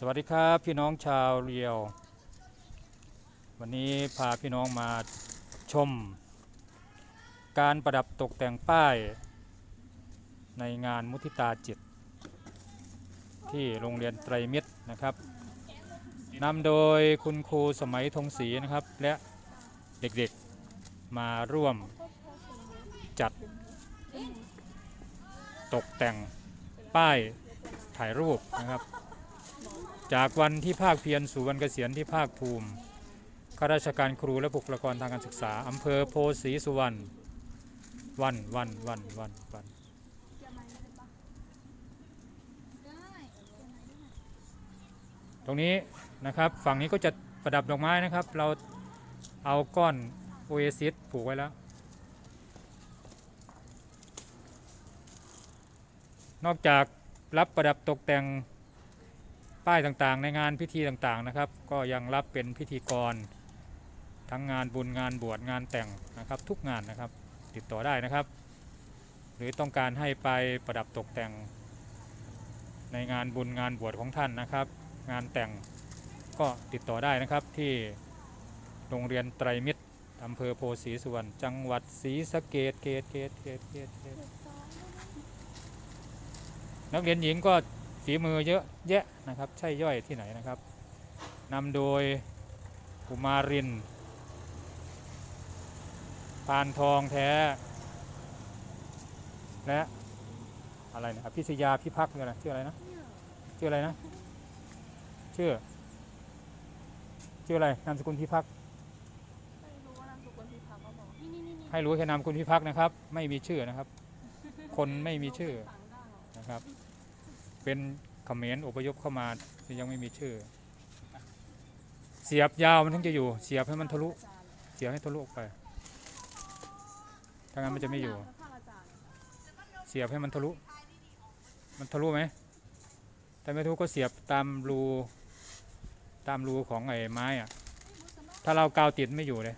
สวัสดีครับพี่น้องชาวเรียว วันนี้พาพี่น้องมาชม การประดับตกแต่งป้าย ในงานมุทิตาจิต ที่โรงเรียนไตรมิตรนะครับนำโดยคุณครูสมัยธงศรีนะครับ และเด็กๆมาร่วมจัดตกแต่งป้ายถ่ายรูปนะครับ จากวันที่ภาคเพียรสู่วันเกษียณที่ภาคภูมิข้าราชการครูและบุคลากรทางการศึกษาอำเภอโพธิ์ศรีสุวรรณวันวันวันวันวันตรงนี้นะครับฝั่งนี้ก็จะประดับดอกไม้นะครับ เราเอาก้อนโอเอซิสผูกไว้แล้ว นอกจากรับประดับตกแต่ง ป้ายต่างๆ ในงานพิธีต่างๆนะครับ ก็ยังรับเป็นพิธีกร ทั้งงานบุญงานบวชงานแต่งนะครับ ทุกงานนะครับ ติดต่อได้นะครับ หรือต้องการให้ไปประดับตกแต่ง ในงานบุญงานบวชของท่านนะครับ งานแต่งก็ติดต่อได้นะครับที่โรงเรียนไตรมิตรอำเภอโพธิ์ศรีสุวรรณจังหวัดศรีสะเกดเกตเกตเกตเกตเกตนักเรียนหญิงก็ ฝีมือเยอะแยะนะครับ ใช่ย่อยที่ไหนนะครับนำโดยกุมารินพานทองแท้ และอะไรนะอภิษยาพิพักษ์นี่อะไรชื่ออะไรนะชื่ออะไรนะชื่อชื่ออะไรนามสกุลพิพักษ์ไม่รู้ว่านามสกุลพิพักษ์เขาบอกนี่นี่นี่นี่ให้รู้แค่นามสกุลพิพักษ์นะครับ ไม่มีชื่อนะครับ คนไม่มีชื่อต่างด้าวนะครับ เป็นเขมรอพยพเข้ามาที่ยังไม่มีชื่อ เสียบยาวมันถึงจะอยู่ เสียบให้มันทะลุ เสียบให้ทะลุออกไปถ้างั้นมันจะไม่อยู่ เสียบให้มันทะลุ มันทะลุไหมแต่ไม่ทะลุก็เสียบตามรูตามรูของไอ้ไม้อะถ้าเรากาวติดไม่อยู่เลย